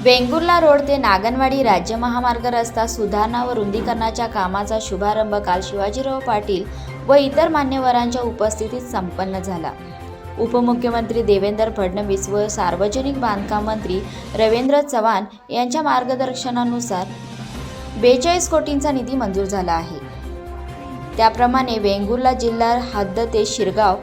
Vengurla road ते नागनवाडी राज्य महामार्ग रस्ता सुधारणा व रुंदीकरणाच्या कामाचा शुभारंभ काल शिवाजीराव पाटील व इतर मान्यवरांच्या उपस्थितीत संपन्न झाला. उपमुख्यमंत्री देवेंद्र फडणवीस व सार्वजनिक बांधकाम मंत्री रवींद्र चव्हाण यांच्या मार्गदर्शनानुसार बेचाळीस कोटींचा निधी मंजूर झाला आहे. त्याप्रमाणे वेंगुर्ला जिल्हा हद्द ते शिरगाव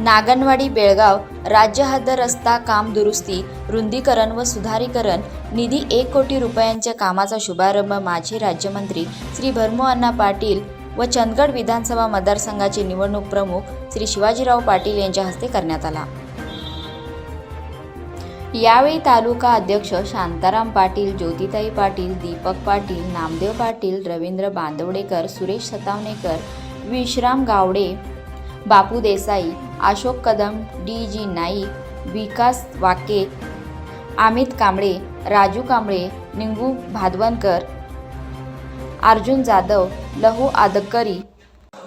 नागनवाडी बेळगाव राज्य हद्द रस्ता काम दुरुस्ती रुंदीकरण व सुधारीकरण निधी एक कोटी रुपयांच्या कामाचा शुभारंभ माजी राज्यमंत्री श्री भरमोअण्णा पाटील व चंदगड विधानसभा मतदारसंघाचे निवडणूक प्रमुख श्री शिवाजीराव पाटील यांच्या हस्ते करण्यात आला. यावेळी तालुका अध्यक्ष शांताराम पाटील ज्योतिताई पाटील दीपक पाटील नामदेव पाटील रवींद्र बांदवडेकर सुरेश सतावणेकर विश्राम गावडे बापू देसाई अशोक कदम डी जी नाईक विकास वाके अमित कांबळे राजू कांबळे निंगू भादवनकर अर्जुन जाधव लहू आदकरी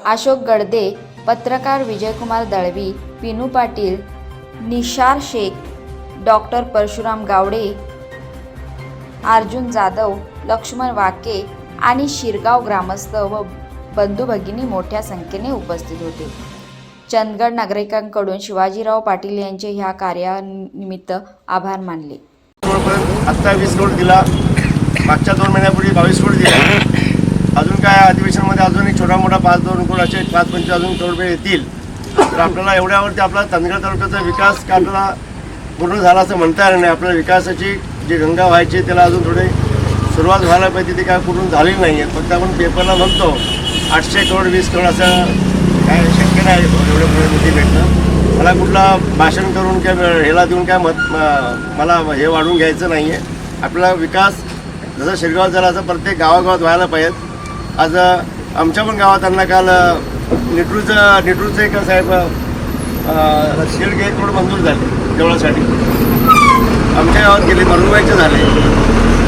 अशोक गडदे पत्रकार विजयकुमार दळवी पिनू पाटील निशार शेख डॉक्टर परशुराम गावडे अर्जुन जाधव लक्ष्मण वाके आणि शिरगाव ग्रामस्थ व बंधू भगिनी मोठ्या संख्येने उपस्थित होते. चंदगड नागरिकांकडून शिवाजीराव पाटील यांचे ह्या कार्यानिमित्त आभार मानले. रोडपर्यंत आत्ता वीस रोड दिला मागच्या दोन महिन्यापूर्वी बावीस रोड दिला अजून काय अधिवेशनामध्ये अजून एक छोटा मोठा पाच दोन करोड असे पाच पंच अजून करोड रुपये येतील तर आपल्याला एवढ्यावरती आपला चंदगड तालुक्याचा विकास का आपल्याला पूर्ण झाला असं म्हणता येणार नाही. आपल्या विकासाची जी गंगा व्हायची त्याला अजून थोडी सुरुवात व्हायला पाहिजे ती काय पूर्ण झालेली नाही आहे फक्त आपण पेपरला म्हणतो आठशे करोड वीस करोड असं काय शक्य नाही. एवढं भेटणं. मला कुठला भाषण करून किंवा ह्याला देऊन काय मत मला हे वाढवून घ्यायचं नाही आहे आपला विकास जसं शिरगाव झाला असं प्रत्येक गावागावात व्हायला पाहिजे आज आमच्या पण गावात त्यांना काल अ, नेटरूचं नेटरूचं एक साहेब शेड एक करोड मंजूर झाले देवळासाठी. आमच्या गावात गेले मरुबाईचे झाले.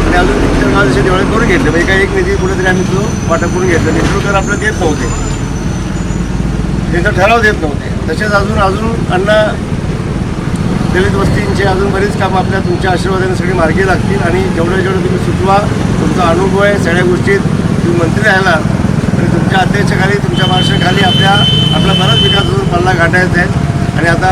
आणि अजून इतर गावात देवळे करून घेतले म्हणजे काही एक निधी कुठेतरी आम्ही तो वाटप करून घेतलं. नेटरूकर आपलं देत नव्हते. त्यांचा ठराव देत नव्हते. तसेच अजून अजून अण्णा दलित वस्तींचे अजून बरीच कामं आपल्या तुमच्या आशीर्वादाने सगळी मार्गी लागतील आणि जेवढं जेवढं तुम्ही सुचवा तुमचा अनुभव आहे सगळ्या गोष्टीत तुम्ही मंत्री राहिला आणि तुमच्या अध्यक्षाखाली तुमच्या मार्गदर्शनाखाली आपल्या आपला बराच विकास अजून पल्ला गाठायचा आहे. आणि आता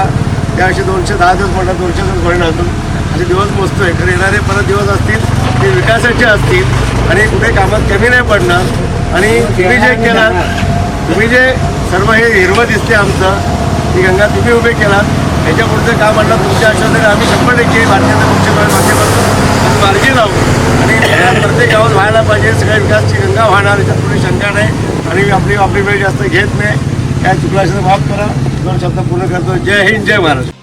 त्यावर्षी दोनशे दहा दिवस म्हणतात दोनशे दिवस म्हणणं अजून. असे दिवस मोजतोय. तर येणारे परत दिवस असतील ते विकासाचे असतील आणि कुठे कामात कमी नाही पडणार. आणि तुम्ही जे केलात तुम्ही जे सर्व हे हिरवं दिसते आमचं. ती गंगा तुम्ही उभे केलात. याच्या पुढचं काम म्हणलं तुमच्या आश्वासने आम्ही शंभर टक्के भारतीय पक्षाच्या माध्यमातून मार्गी लावू. आणि प्रत्येक गावात व्हायला पाहिजे. सगळ्या विकासची गंगा वाहणार याच्यात थोडी शंका नाही. आणि आपली आपली वेळ जास्त घेत नाही. काय चुकला माफ करा. दोन शब्द पूर्ण करतो. जय हिंद जय महाराष्ट्र.